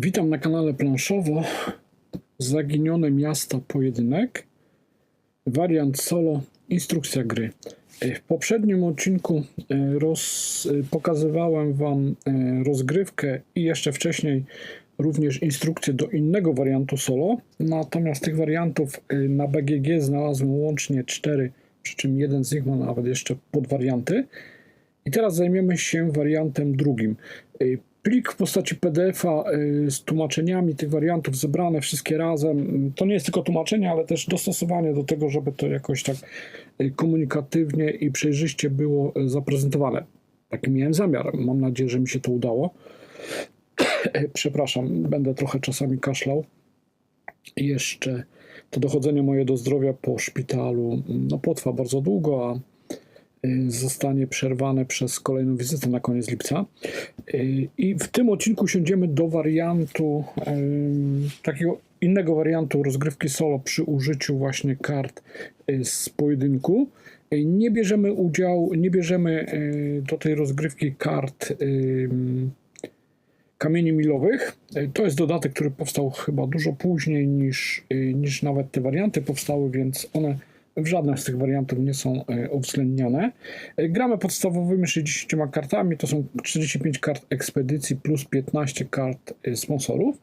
Witam na kanale Planszowo. Zaginione miasto pojedynek. Wariant solo, instrukcja gry. E, W poprzednim odcinku e, roz, e, pokazywałem Wam rozgrywkę i jeszcze wcześniej również instrukcję do innego wariantu solo. Natomiast tych wariantów na BGG znalazłem łącznie cztery, przy czym jeden z nich ma nawet jeszcze podwarianty. I teraz zajmiemy się wariantem drugim. Plik w postaci PDF-a y, z tłumaczeniami tych wariantów zebrane wszystkie razem. To nie jest tylko tłumaczenie, ale też dostosowanie do tego, żeby to jakoś tak y, komunikatywnie i przejrzyście było y, zaprezentowane. Taki miałem zamiar. Mam nadzieję, że mi się to udało. Przepraszam, będę trochę czasami kaszlał. Jeszcze to dochodzenie moje do zdrowia po szpitalu no, potrwa bardzo długo, a zostanie przerwane przez kolejną wizytę na koniec lipca. Y, I w tym odcinku siądziemy do wariantu, em, takiego innego wariantu rozgrywki solo przy użyciu właśnie kart y, z pojedynku. Y, Nie bierzemy udziału, nie bierzemy y, do tej rozgrywki kart kamieni milowych. Y, To jest dodatek, który powstał chyba dużo później niż, y, niż nawet te warianty powstały, więc one w żadnym z tych wariantów nie są y, uwzględniane. Y, Gramy podstawowymi 60 kartami, to są 45 kart ekspedycji plus 15 kart y, sponsorów.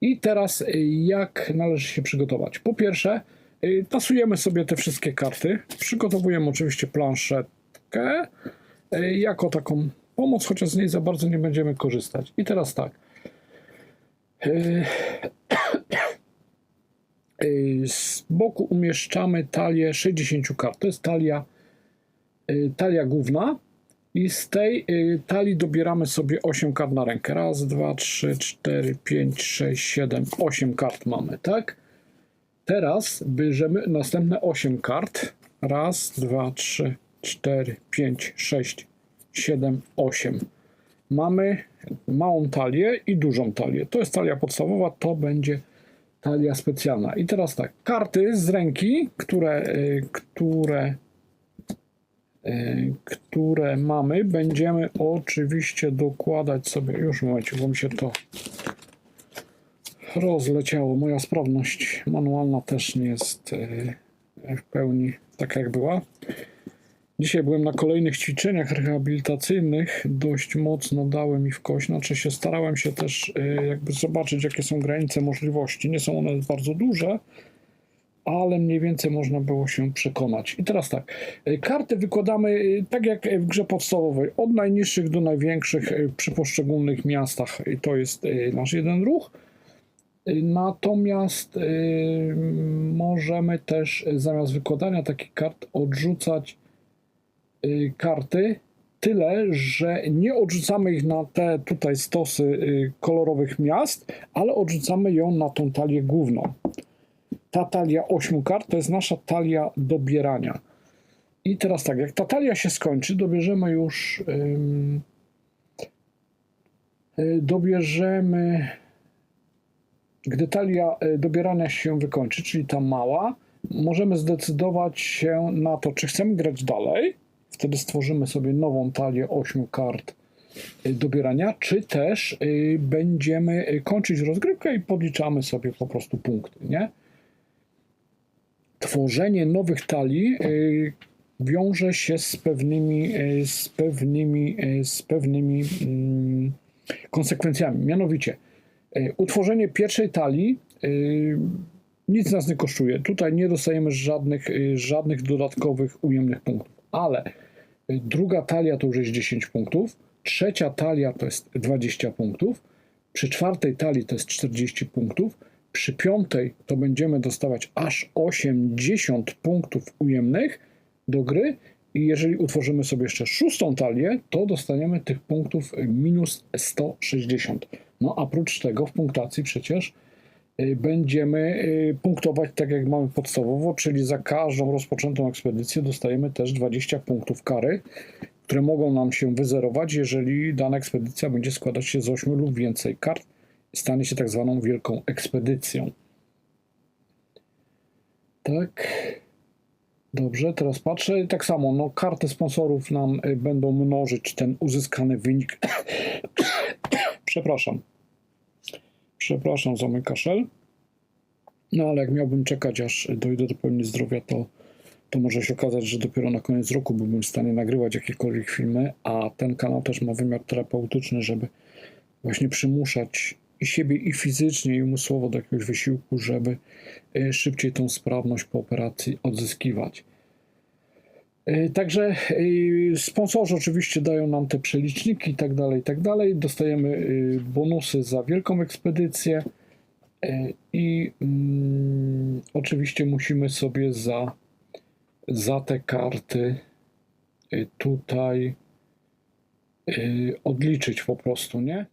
I teraz jak należy się przygotować? Po pierwsze, tasujemy sobie te wszystkie karty. Przygotowujemy oczywiście planszetkę jako taką pomoc, chociaż z niej za bardzo nie będziemy korzystać. I teraz tak. Y, Z boku umieszczamy talię 60 kart. To jest talia, y, talia główna. I z tej y, talii dobieramy sobie 8 kart na rękę. Raz, dwa, trzy, cztery, pięć, sześć, siedem, 8 kart mamy, tak? Teraz bierzemy następne 8 kart. Raz, dwa, trzy, cztery, pięć, sześć, siedem, osiem. Mamy małą talię i dużą talię. To jest talia podstawowa, to będzie talia specjalna. I teraz tak, karty z ręki, które, y, które, y, które mamy, będziemy oczywiście dokładać sobie, już momencie, bo mi się to rozleciało. Moja sprawność manualna też nie jest y, w pełni taka jak była. Dzisiaj byłem na kolejnych ćwiczeniach rehabilitacyjnych. Dość mocno dały mi w kość. Znaczy się starałem się też y, jakby zobaczyć, jakie są granice możliwości. Nie są one bardzo duże, ale mniej więcej można było się przekonać. I teraz tak, y, karty wykładamy y, tak jak w grze podstawowej, od najniższych do największych przy poszczególnych miastach. I to jest nasz jeden ruch. Natomiast możemy też zamiast wykładania takich kart odrzucać karty tyle, że nie odrzucamy ich na te tutaj stosy y, kolorowych miast, ale odrzucamy ją na tą talię główną. Ta talia 8 kart to jest nasza talia dobierania. I teraz tak, jak ta talia się skończy, dobierzemy już ym, y, dobierzemy gdy talia y, dobierania się wykończy, czyli ta mała, możemy zdecydować się na to, czy chcemy grać dalej. Wtedy stworzymy sobie nową talię 8 kart y, dobierania, czy też y, będziemy y, kończyć rozgrywkę i podliczamy sobie po prostu punkty, nie? Tworzenie nowych talii wiąże się z pewnymi, z pewnymi, z pewnymi mm, konsekwencjami. Mianowicie, utworzenie pierwszej talii nic nas nie kosztuje. Tutaj nie dostajemy żadnych, żadnych dodatkowych ujemnych punktów, ale druga talia to już jest 10 punktów, trzecia talia to jest 20 punktów, przy czwartej talii to jest 40 punktów, przy piątej to będziemy dostawać aż 80 punktów ujemnych do gry i jeżeli utworzymy sobie jeszcze szóstą talię, to dostaniemy tych punktów minus 160. No a prócz tego w punktacji przecież będziemy y, punktować tak jak mamy podstawowo, czyli za każdą rozpoczętą ekspedycję dostajemy też 20 punktów kary, które mogą nam się wyzerować, jeżeli dana ekspedycja będzie składać się z 8 lub więcej kart i stanie się tak zwaną wielką ekspedycją. Tak. Dobrze, teraz patrzę. Tak samo, no, karty sponsorów nam y, będą mnożyć ten uzyskany wynik. Przepraszam. Przepraszam za mój kaszel. No ale jak miałbym czekać, aż dojdę do pełni zdrowia, to, to może się okazać, że dopiero na koniec roku byłbym w stanie nagrywać jakiekolwiek filmy, a ten kanał też ma wymiar terapeutyczny, żeby właśnie przymuszać i siebie, i fizycznie, i umysłowo do jakiegoś wysiłku, żeby y, szybciej tą sprawność po operacji odzyskiwać. Y, Także y, sponsorzy oczywiście dają nam te przeliczniki i tak dalej, i tak dalej. Dostajemy y, bonusy za wielką ekspedycję i mm, oczywiście musimy sobie za, za te karty tutaj odliczyć po prostu, nie?